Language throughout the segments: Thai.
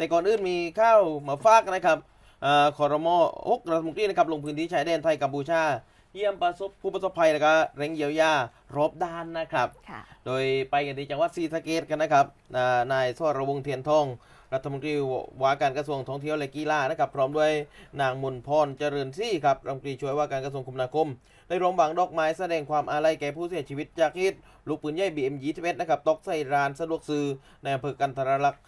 แต่ก่อนอื่นมีข้าวมาฝากนะครับอ่าคอรมอฮกรัฐมนตรีนะครับลงพื้นที่ชายแดนไทยกัมพูชา เยี่ยมประสบผู้ประสบภัยแล้วก็เร่งเยียวยารอบด้านนะครับค่ะโดยไปกันที่จังหวัดศรีสะเกษกันนะครับอ่านายสวรวงศ์เทียนทอง รัฐมนตรีว่าการกระทรวงท่องเที่ยวและกีฬานะครับพร้อมด้วยนางมนพรเจริญซี่ครับรัฐมนตรีช่วยว่าการกระทรวงคมนาคมได้ร่วมบางดอกไม้แสดงความอาลัยแก่ผู้เสียชีวิตจากเหตุลูกปืนใหญ่บีเอ็มยีทเวส์นะครับตกใส่ร้านสะดวกซื้อในอำเภอกันทรลักษณ์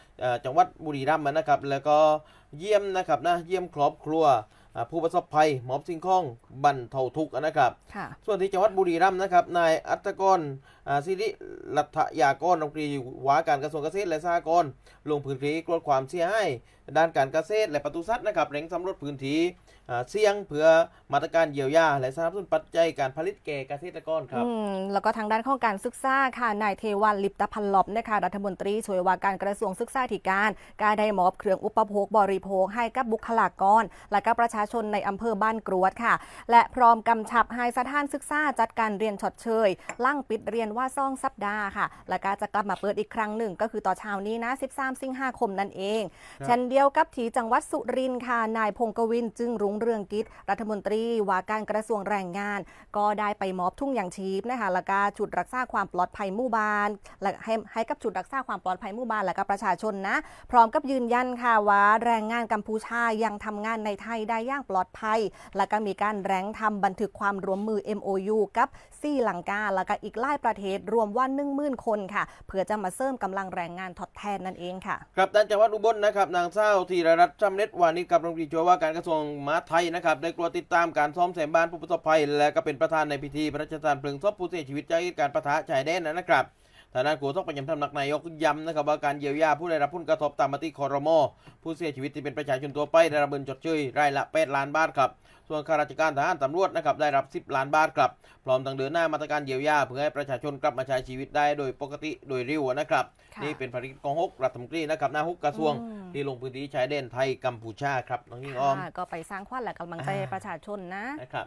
จังหวัดบุรีรัมย์นะครับแล้วก็เยี่ยมนะครับนะเยี่ยมครอบครัว ผู้ประสบภัยหมอบสิ่งของบรรเทาทุกข์นะครับค่ะส่วนที่จังหวัดบุรีรัมย์นะครับ นายอัตกรอ่าสิริรัฐยากรรัฐมนตรีว่าการกระทรวงเกษตรและสหกรณ์ลงพื้นที่ตรวจความเสียหายด้านการเกษตรและปศุสัตว์นะครับเร่งสำรวจพื้นที่อ่าเสี่ยงเพื่อมาตรการเยียวยา และสนับสนุนปัจจัยการผลิตแก่เกษตรกรครับอืมแล้วก็ทางด้านของการศึกษาค่ะนายเทวันลิปตพันลอบนะคะรัฐมนตรีช่วยว่าการกระทรวงศึกษาธิการการได้มอบเครื่องอุปโภคบริโภคให้กับบุคลากร และก็ประชาชนในอำเภอบ้านกรวดค่ะ และพร้อมกำชับให้สถานศึกษาจัดการเรียนชดเชยลั่งปิดเรียนว่าซ่องสัปดาห์ค่ะ และก็จะกลับมาเปิดอีกครั้งหนึ่ง ก็คือต่อเช้านี้นะ 13 สิงหาคมนั่นเองครับเช่นเดียวกับที่จังหวัดสุรินทร์ค่ะนายพงกวินจึงรุ้งเรืองกิจรัฐมนตรีว่าการกระทรวงแรงงาน ก็ได้ไปมอบทุ่งอย่างชีพนะคะแล้วก็ชุดรักษาความปลอดภัยหมู่บ้านและให้ให้กับชุดรักษาความปลอดภัยหมู่บ้านและก็ประชาชนนะพร้อมกับยืนยันค่ะว่าแรงงานกัมพูชายังทำงานในไทยได้อย่างปลอดภัย และก็มีการแรงทำบันทึกความร่วมมือ MOU กับซี่ลังกาแล้วก็อีกหลายประเทศรวมว่า1 0,000คนค่ะ เพื่อจะมาเสริมกำลังแรงงานทดแทนนั่นเองค่ะ ครับด้านจังหวัดอุบลนะครับนางสาวธีรรัตน์จำเน็ตวานิชกับรัฐมนตรีช่วยว่าการกระทรวงมหาดไทยนะครับได้กลัวติดตามการซ่อมแซมบ้านผู้ประสบภัย และก็เป็นประธานในพิธีพระราชทานเพลิงศพผู้เสียชีวิตจากเหตุการณ์ปะทะชายแดนนะครับ ทางด้านโฆษกประจำสำนักนายกย้ำนะครับว่าการเยียวยาผู้ได้รับผลกระทบตามมติคอรมอผู้เสียชีวิตที่เป็นประชาชนตัวไปได้รับเงินชดเชยรายละ8ล้านบาทครับส่วนข้าราชการทหารตำรวจนะครับได้รับ 10 ล้านบาทครับพร้อมทั้งเดินหน้ามาตรการเยียวยาเพื่อให้ประชาชนกลับมาใช้ชีวิตได้โดยปกติโดยเร็วนะครับค่ะนี่เป็นภารกิจของฮกรัฐมนตรีนะครับหน้าฮกกระทรวงอืมที่ลงพื้นที่ชายแดนไทยกัมพูชาครับน้องยิ่งอ้อมค่ะก็ไปสร้างขวัญและกำลังใจให้ประชาชนนะนะครับ